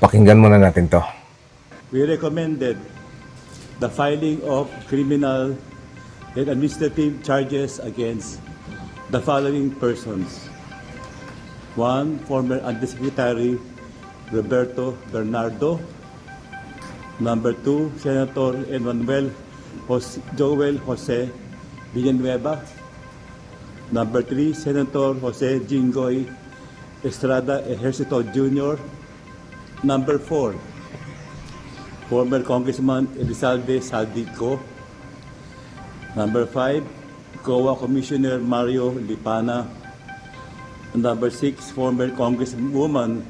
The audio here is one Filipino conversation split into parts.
pakinggan muna natin to. we recommended the filing of criminal and administrative charges against the following persons. One, former Undersecretary Roberto Bernardo. Number two, Senator Emmanuel Jose, Joel Jose Villanueva. Number three, Senator Jose Jingoy Estrada Ejercito Jr. Number four, former Congressman Elizalde Saldico. Number five, COA Commissioner Mario Lipana. Number six, former Congresswoman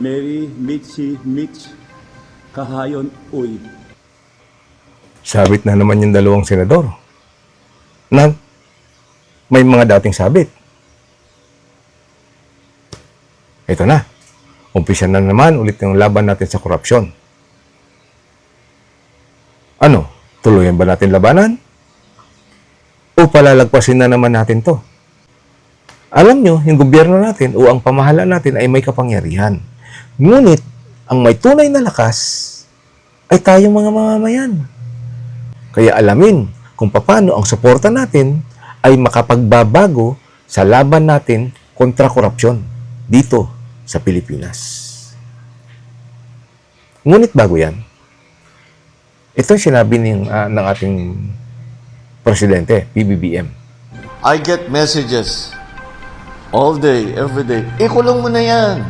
Mary Mitzi Mitch Kahayon Uy. Sabit na naman yung dalawang senador. Na may mga dating sabit. Ito na. Umpisa na naman ulit yung laban natin sa korupsyon. Ano? Tuluyan ba natin labanan? O palalagpasin na naman natin to? Alam nyo, yung gobyerno natin o ang pamahalaan natin ay may kapangyarihan. Ngunit, ang may tunay na lakas ay tayong mga mamamayan. Kaya alamin kung paano ang suporta natin ay makapagbabago sa laban natin kontra korupsyon dito sa Pilipinas. Ngunit bago yan, ito sinabi ng, ah, ng ating presidente, PBBM. I get messages all day, every day. Ikulong mo na yan.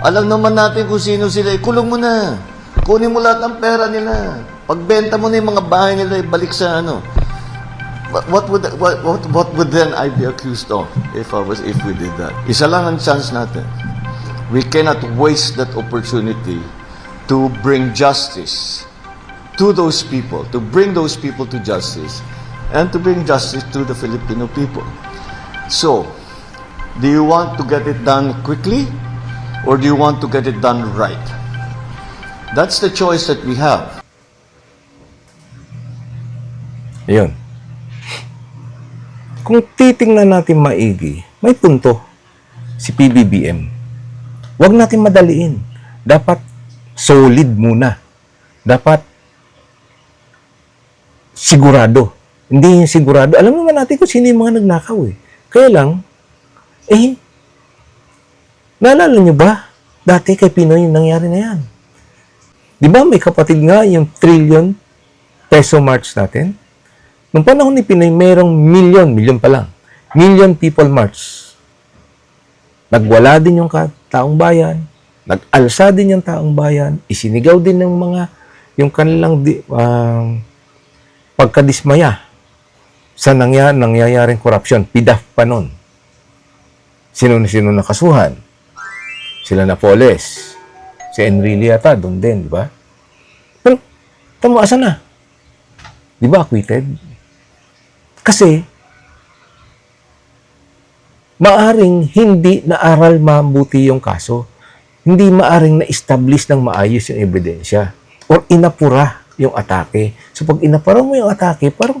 Alam naman natin kung sino sila. Ikulong mo na. Kunin mo lahat ng pera nila. Pagbenta mo na yung mga bahay nila, ibalik sa ano. What would what, what, what would then I be accused of if I was if we did that? Isa lang ang chance natin. We cannot waste that opportunity to bring justice to those people, to bring those people to justice, and to bring justice to the Filipino people. So, do you want to get it done quickly, or do you want to get it done right? That's the choice that we have. Ayun. Kung titingnan natin maigi, may punto si PBBM. Huwag natin madaliin. Dapat solid muna. Dapat sigurado. Hindi yung sigurado. Alam naman natin kung sino yung mga nagnakaw eh. Kaya lang, eh, naalala nyo ba? Dati kay Pinoy yung nangyari na yan. Di ba may kapatid nga yung trillion peso march natin? Nung panahon ni Pinoy, mayroong million, million pa lang, million people march. Nagwala din yung taong bayan, nag-alsa din yung taong bayan, isinigaw din ng mga, yung kanilang di, um, pagkadismaya sa nangya, nangyayaring korupsyon. PIDAF pa nun. Sino na sino nakasuhan? Sila na Poles. Si Enrile yata, doon din, di ba? Pero, tamo, asa na? Di ba acquitted? Kasi, maaring hindi naaral mabuti yung kaso. Hindi maaring na-establish ng maayos yung ebidensya. Or inapura yung atake. So, pag inapura mo yung atake, parang,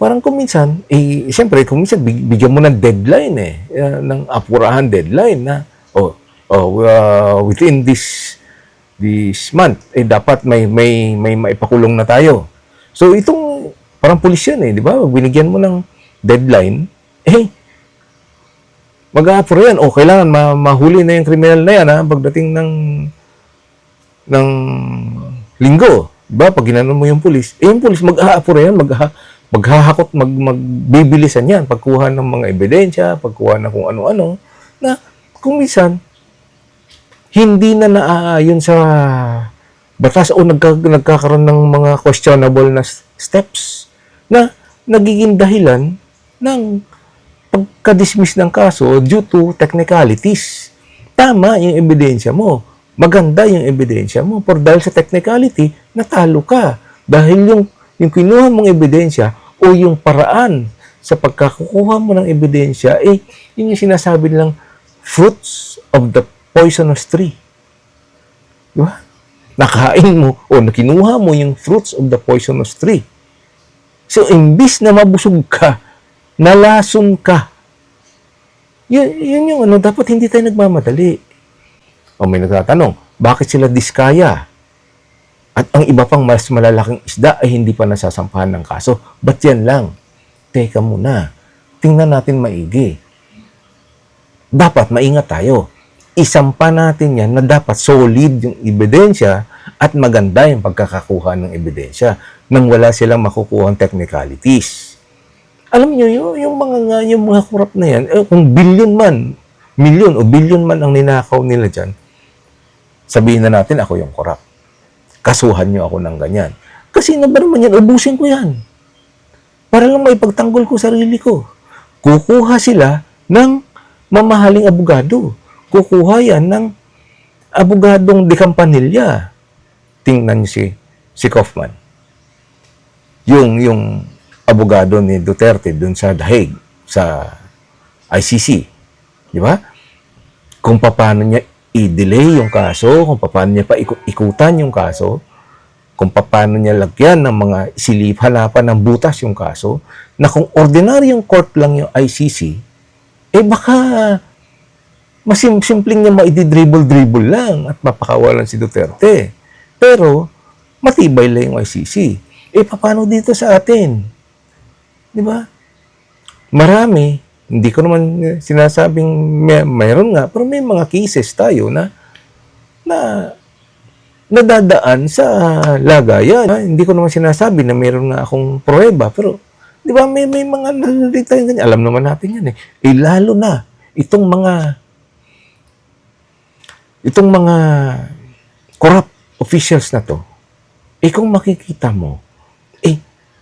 parang kung minsan, eh, siyempre, kung minsan, big- bigyan mo ng deadline eh, uh, ng apurahan deadline na, oh, oh, uh, within this this month, eh, dapat may, may, may maipakulong na tayo. So, itong, parang pulis eh, di ba? Binigyan mo ng deadline, eh, mag-a-apura yan. O, kailangan ma- mahuli na yung criminal na yan, ha? Pagdating ng, ng linggo. Di ba? Pag ginanon mo yung pulis, eh, yung pulis mag-a-apura yan, mag maghahakot, mag, magbibilisan yan, pagkuha ng mga ebidensya, pagkuha ng kung ano-ano, na kung minsan, hindi na naaayon sa batas o nagka, nagkakaroon ng mga questionable na steps na nagiging dahilan ng pagka-dismiss ng kaso due to technicalities. Tama yung ebidensya mo. Maganda yung ebidensya mo. Pero dahil sa technicality, natalo ka. Dahil yung, yung kinuha mong ebidensya o yung paraan sa pagkakukuha mo ng ebidensya, eh, yun yung sinasabi nilang fruits of the poisonous tree. Di? Nakain mo o nakinuha mo yung fruits of the poisonous tree. So, imbis na mabusog ka, nalason ka. Yun, yun yung ano, dapat hindi tayo nagmamadali. O may nagtatanong, Bakit sila diskaya? At ang iba pang mas malalaking isda ay hindi pa nasasampahan ng kaso. Ba't yan lang? Teka muna. Tingnan natin maigi. Dapat maingat tayo. Isampa natin yan na dapat solid yung ebidensya at maganda yung pagkakakuha ng ebidensya nang wala silang makukuha technicalities. Alam niyo yung, yung mga yung mga kurap na yan, eh, kung billion man, milyon o billion man ang ninakaw nila dyan, sabihin na natin ako yung korap. Kasuhan niyo ako ng ganyan. Kasi na ba naman yan, ubusin ko yan. Para lang may pagtanggol ko sarili ko. Kukuha sila ng mamahaling abogado. Kukuha yan ng abogadong dekampanilya. Tingnan niyo si, si Kaufman. Yung, yung abogado ni Duterte dun sa Dahig, sa ICC. Di ba? Kung paano niya i-delay yung kaso, kung paano niya pa ikutan yung kaso, kung paano niya lagyan ng mga silip hanapan ng butas yung kaso, na kung ordinaryong court lang yung ICC, eh baka masim simpleng niya maidi-dribble-dribble lang at mapakawalan si Duterte. Pero, matibay lang yung ICC. Eh, paano dito sa atin? Di ba? Marami, hindi ko naman eh, sinasabing may, mayroon nga, pero may mga cases tayo na na nadadaan sa lagayan. Ah, Hindi ko naman sinasabi na mayroon nga akong pruweba, pero di ba may, may mga narinig tayo ganyan. Alam naman natin yan eh. Eh lalo na, itong mga itong mga corrupt officials na to, eh kung makikita mo,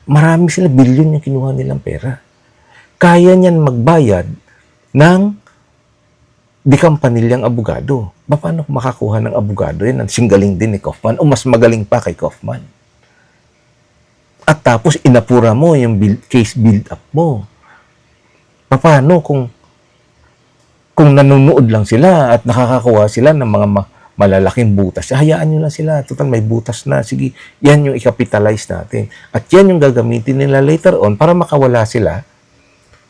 marami sila bilyon yung kinuha nilang pera. Kaya niyan magbayad ng di kampanilyang abogado. Ba, paano makakuha ng abogado yan? Ang singgaling din ni Kaufman o mas magaling pa kay Kaufman. At tapos inapura mo yung build, case build up mo. Paano kung kung nanonood lang sila at nakakakuha sila ng mga malalaking butas, hayaan nyo lang sila. Total, may butas na. Sige, yan yung i-capitalize natin. At yan yung gagamitin nila later on para makawala sila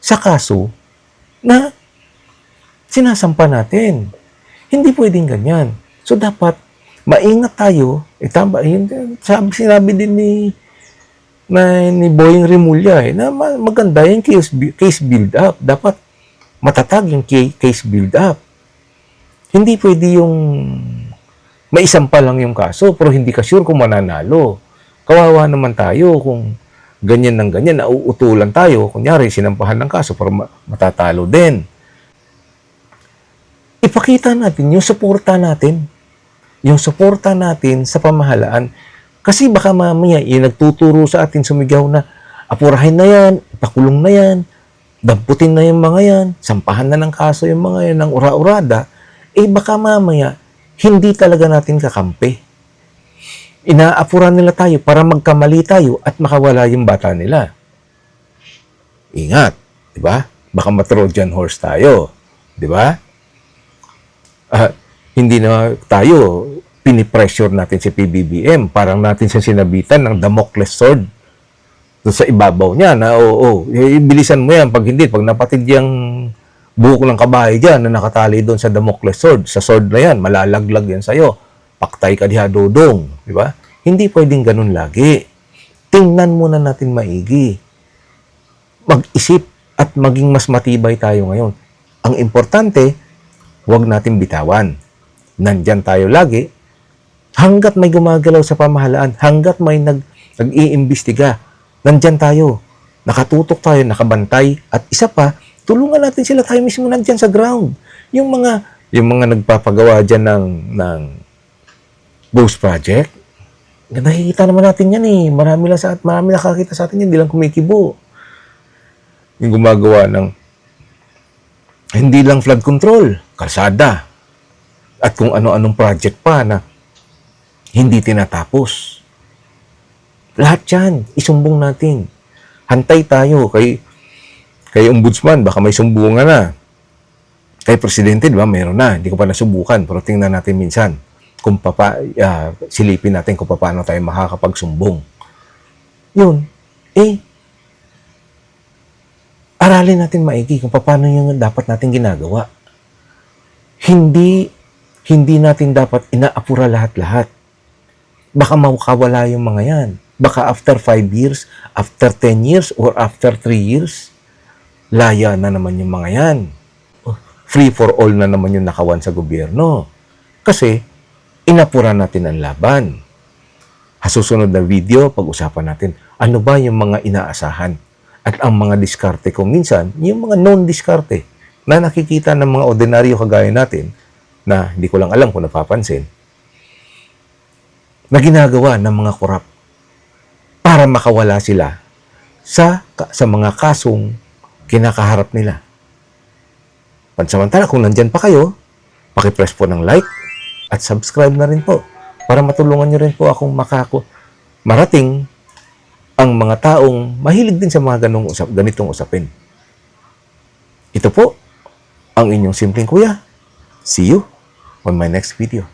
sa kaso na sinasampa natin. Hindi pwedeng ganyan. So, dapat maingat tayo. Eh, tama, yun, sabi, sinabi din ni na ni Boying Remulla eh, na ma- maganda yung case, case build up. Dapat matatag yung ca- case build up. Hindi pwede yung maisampa lang yung kaso pero hindi ka sure kung mananalo. Kawawa naman tayo kung ganyan ng ganyan, nauutulan tayo. Kunyari, sinampahan ng kaso para ma- matatalo din. Ipakita natin yung suporta natin. Yung suporta natin sa pamahalaan. Kasi baka mamaya, yung nagtuturo sa atin sumigaw na, apurahin na yan, ipakulong na yan, damputin na yung mga yan, sampahan na ng kaso yung mga yan ng ura-urada, eh baka mamaya, hindi talaga natin kakampi. Inaapuran nila tayo para magkamali tayo at makawala yung bata nila. Ingat, di ba? Baka ma-Trojan horse tayo, di ba? Ah, hindi na tayo pinipressure natin si PBBM. Parang natin siya sinabitan ng Damocles sword sa ibabaw niya na oo, oh, bilisan mo yan pag hindi, pag napatid yung buhok ng kabahay dyan na nakatali doon sa Damocles sword, sa sword na yan, malalaglag yan sa'yo. Paktay ka diha dodong, di ba? Hindi pwedeng ganun lagi. Tingnan muna natin maigi. Mag-isip at maging mas matibay tayo ngayon. Ang importante, huwag natin bitawan. Nandyan tayo lagi. Hanggat may gumagalaw sa pamahalaan, hanggat may nag, nag-iimbestiga, nandyan tayo. Nakatutok tayo, nakabantay. At isa pa, tulungan natin sila tayo mismo nandyan sa ground. Yung mga, yung mga nagpapagawa dyan ng, ng Ghost Project, nakikita naman natin yan eh. Marami lang sa, marami nakakita sa atin yan, hindi lang kumikibo. Yung gumagawa ng hindi lang flood control, kalsada, at kung ano-anong project pa na hindi tinatapos. Lahat yan, isumbong natin. Hantay tayo kay kay ombudsman, baka may sumbungan na. Kay presidente, di ba, mayroon na. Hindi ko pa nasubukan, pero tingnan natin minsan kung papa, ah, silipin natin kung paano tayo makakapagsumbong. Yun. Eh, aralin natin maigi kung paano yung dapat natin ginagawa. Hindi hindi natin dapat inaapura lahat-lahat. Baka mawakawala yung mga yan. Baka after 5 years, after 10 years, or after 3 years, laya na naman yung mga yan. Oh, Free for all na naman yung nakawan sa gobyerno. Kasi, inapura natin ang laban. Sa susunod na video, pag-usapan natin ano ba yung mga inaasahan at ang mga diskarte kung minsan, yung mga non-diskarte na nakikita ng mga ordinaryo kagaya natin na hindi ko lang alam kung napapansin na ginagawa ng mga korap para makawala sila sa, sa mga kasong kinakaharap nila. Pansamantala, kung nandyan pa kayo, pakipress po ng like at subscribe na rin po para matulungan nyo rin po akong makako marating ang mga taong mahilig din sa mga ganong usap, ganitong usapin. Ito po ang inyong simpleng kuya. See you on my next video.